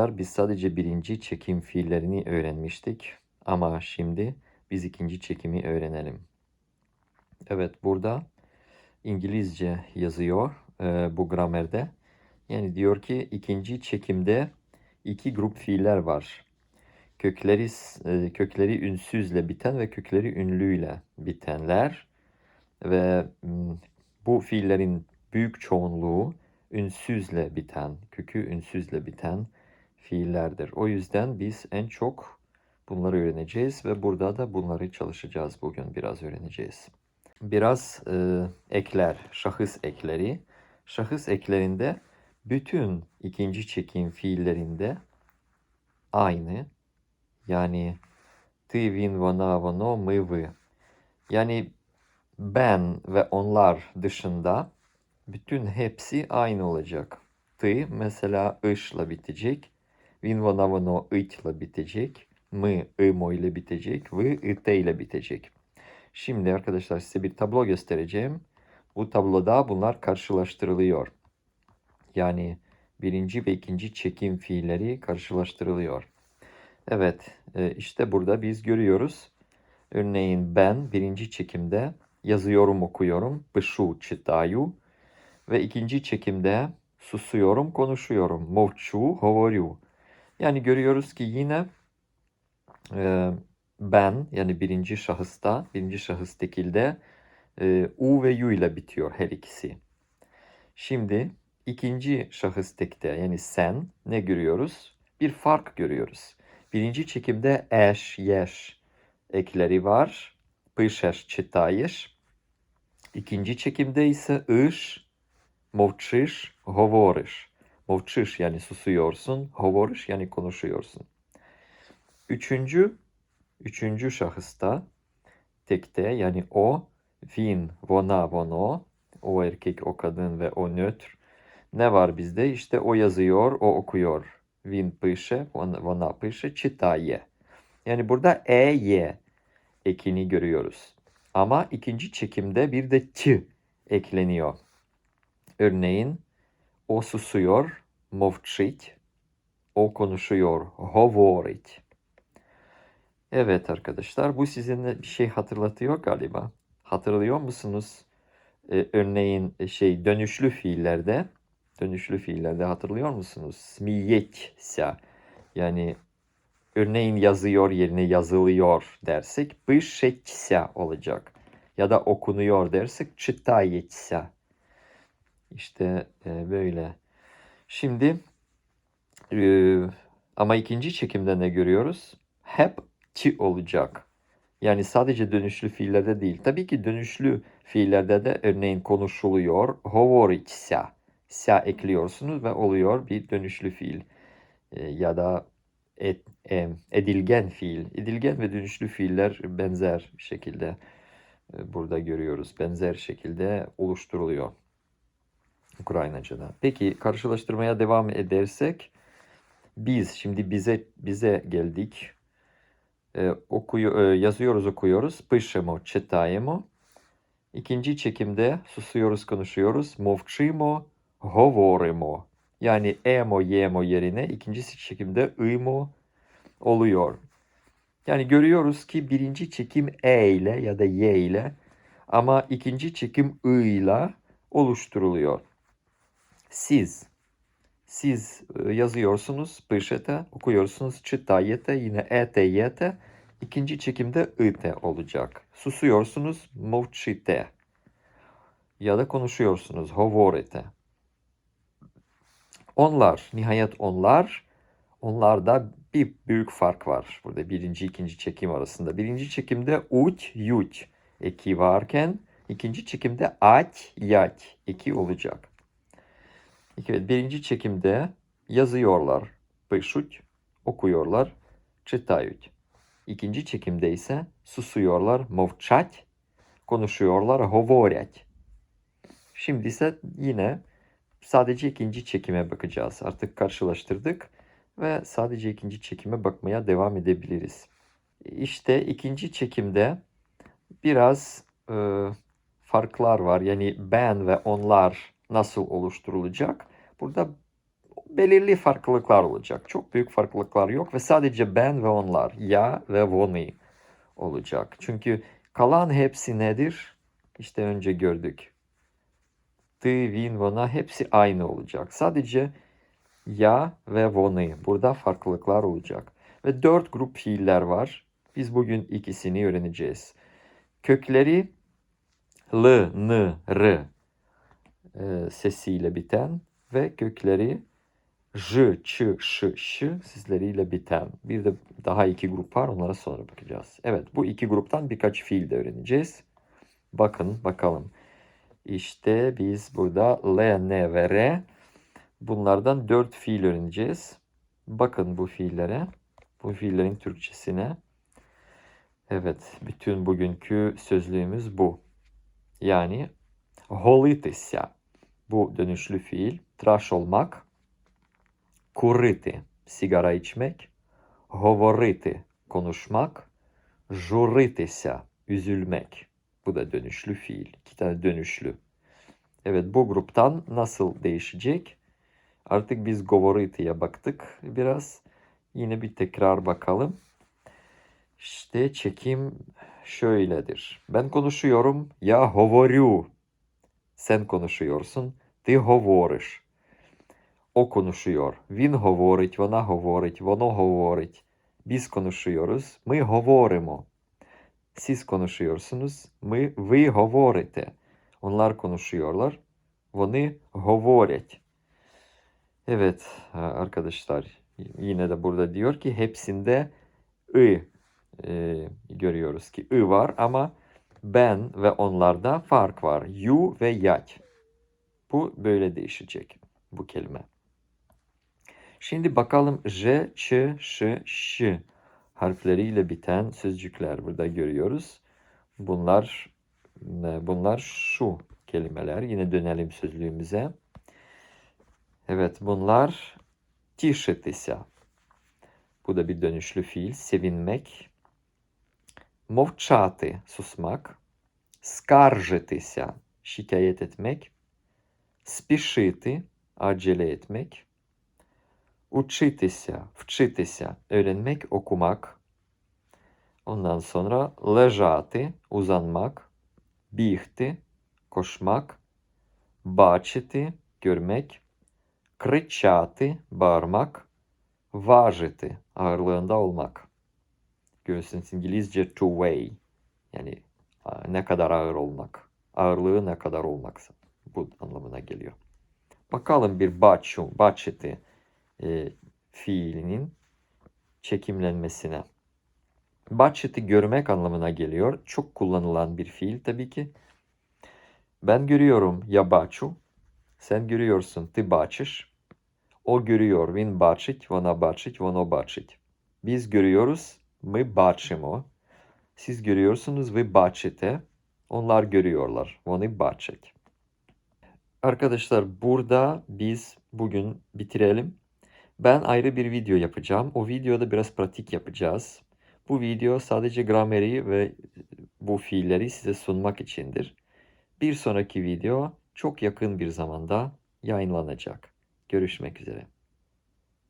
Biz sadece birinci çekim fiillerini öğrenmiştik ama şimdi biz ikinci çekimi öğrenelim. Evet burada İngilizce yazıyor e, bu gramerde. Yani diyor ki ikinci çekimde iki grup fiiller var. Kökleri e, kökleri ünsüzle biten ve kökleri ünlüyle bitenler ve bu fiillerin büyük çoğunluğu ünsüzle biten, kökü ünsüzle biten fiillerdir. O yüzden biz en çok bunları öğreneceğiz ve burada da bunları çalışacağız bugün biraz öğreneceğiz. Biraz e, ekler, şahıs ekleri. Şahıs eklerinde bütün ikinci çekim fiillerinde aynı. Yani ты, він, вона, воно, ми, ви. Yani ben ve onlar dışında bütün hepsi aynı olacak. Ты mesela ışla bitecek. Він, вона, воно ит'la bitecek. Мы, imo ile bitecek. Вы, ite ile bitecek. Şimdi arkadaşlar size bir tablo göstereceğim. Bu tabloda bunlar karşılaştırılıyor. Yani birinci ve ikinci çekim fiilleri karşılaştırılıyor. Evet, e, işte burada biz görüyoruz. Örneğin ben birinci çekimde yazıyorum, okuyorum, пишу, читаю. Ve ikinci çekimde susuyorum, konuşuyorum, мовчу, говорю. Yani görüyoruz ki yine e, ben yani birinci şahısta, birinci şahıs tekilde e, u ve yu ile bitiyor her ikisi. Şimdi ikinci şahıs tekte yani sen ne görüyoruz? Bir fark görüyoruz. Birinci çekimde eş, yeş ekleri var. Пишеш, читаєш. İkinci çekimde ise ış, мовчиш, говориш. Мовчиш yani susuyorsun, говориш yani konuşuyorsun. Üçüncü, üçüncü şahısta tekte yani o, він, вона, воно, o erkek, o kadın ve o nötr. Ne var bizde? İşte o yazıyor, o okuyor. Він пише, вона, вона пише, читає. Yani burada e, y ekini görüyoruz. Ama ikinci çekimde bir de t ekleniyor. Örneğin o susuyor, мовчить. O konuşuyor, говорить. Evet arkadaşlar bu sizinle bir şey hatırlatıyor galiba. Hatırlıyor musunuz? Ee, örneğin e, şey dönüşlü fiillerde dönüşlü fiillerde hatırlıyor musunuz? Сміється. Yani örneğin yazıyor yerine yazılıyor dersek пишеться olacak. Ya da okunuyor dersek читається. işte e, böyle. Şimdi e, ama ikinci çekimde ne görüyoruz? Hep ti olacak. Yani sadece dönüşlü fiillerde değil. Tabii ki dönüşlü fiillerde de örneğin konuşuluyor. Hovoritsya. Sya ekliyorsunuz ve oluyor bir dönüşlü fiil. E, ya da et, e, edilgen fiil. Edilgen ve dönüşlü fiiller benzer şekilde e, burada görüyoruz. Benzer şekilde oluşturuluyor. Ukraynaca'da. Peki karşılaştırmaya devam edersek biz şimdi bize bize geldik. Ee, okuyor, e, yazıyoruz, okuyoruz. Пишемо, читаємо. İkinci çekimde susuyoruz, konuşuyoruz. Мовчимо, говоримо. Yani emo, yemo yerine ikinci çekimde imo oluyor. Yani görüyoruz ki birinci çekim e ile ya da y ile ama ikinci çekim ı ile oluşturuluyor. Siz siz e, yazıyorsunuz, pишете, okuyorsunuz, читаєте, yine ете, yete. İkinci çekimde ite olacak. Susuyorsunuz, mовчите. Ya da konuşuyorsunuz, говорите. Onlar, nihayet onlar, onlarda bir büyük fark var. Burada birinci, ikinci çekim arasında. Birinci çekimde uç, yuç eki varken, ikinci çekimde ать, ять eki olacak. Evet, birinci çekimde yazıyorlar, пишуть, okuyorlar, читають. İkinci çekimde ise susuyorlar, мовчать, konuşuyorlar, говорять. Şimdi ise yine sadece ikinci çekime bakacağız. Artık karşılaştırdık ve sadece ikinci çekime bakmaya devam edebiliriz. İşte ikinci çekimde biraz e, farklar var. Yani ben ve onlar nasıl oluşturulacak? Burada belirli farklılıklar olacak. Çok büyük farklılıklar yok ve sadece ben ve onlar, ya ve oni olacak. Çünkü kalan hepsi nedir? İşte önce gördük. Ty, vin, vona hepsi aynı olacak. Sadece ya ve oni. Burada farklılıklar olacak. Ve dört grup fiiller var. Biz bugün ikisini öğreneceğiz. Kökleri l, n, r e, sesiyle biten ve kökleri j, ç, ş, ş sesleriyle biten. Bir de daha iki grup var. Onlara sonra bakacağız. Evet bu iki gruptan birkaç fiil de öğreneceğiz. Bakın bakalım. İşte biz burada L, N ve R bunlardan dört fiil öğreneceğiz. Bakın bu fiillere. Bu fiillerin Türkçesine. Evet, bütün bugünkü sözlüğümüz bu. Yani holitися. bu dönüşlü fiil. Tıraş olmak. Kurriti. Sigara içmek. Hovoriti. Konuşmak. Jurritisa. Üzülmek. Bu da dönüşlü fiil. İki tane dönüşlü. Evet bu gruptan nasıl değişecek? Artık biz govoriti'ye baktık biraz. Yine bir tekrar bakalım. İşte çekim şöyledir. Ben konuşuyorum. Ya hovoryu Konuşuyorsun. Ти говориш. Konuşuyor. Він говорить, вона говорить, воно говорить. Konuşuyoruz. Ми говоримо. Konuşuyorsunuz. Ми, ви говорите. Konuşuyorlar. Вони говорять. Evet arkadaşlar yine de burada diyor ki hepsinde ı e, görüyoruz ki ben ve onlarda fark var. You ve yak. Bu böyle değişecek bu kelime. Şimdi bakalım J, Ç, Ş, Ş harfleriyle biten sözcükler burada görüyoruz. Bunlar bunlar şu kelimeler. Yine dönelim sözlüğümüze. Evet bunlar tişitися. Bu da bir dönüşlü fiil. Sevinmek. Мовчати susmak. Скаржитися. Спішити etmek. Учитися, вчитися, okumak. Ondan sonra лежати, uzanmak, бігти, koşmak, бачити, görmek, кричати, bağırmak, важити, olmak. Göğsünüz İngilizce to weigh. Yani ne kadar ağır olmak. Ağırlığı ne kadar olmaksa. Bu anlamına geliyor. Bakalım bir baçu, baçeti e, fiilinin çekimlenmesine. Baçeti görmek anlamına geliyor. Çok kullanılan bir fiil tabii ki. Ben görüyorum ya baçu. Sen görüyorsun ty baçış. O görüyor. Vin baçik, vana baçik, vano baçik. Biz görüyoruz. ми бачимо. Siz görüyorsunuz, ви бачите. Onlar görüyorlar, вони бачать. Arkadaşlar burada biz bugün bitirelim. Ben ayrı bir video yapacağım. O videoda biraz pratik yapacağız. Bu video sadece grameri ve bu fiilleri size sunmak içindir. Bir sonraki video çok yakın bir zamanda yayınlanacak. Görüşmek üzere.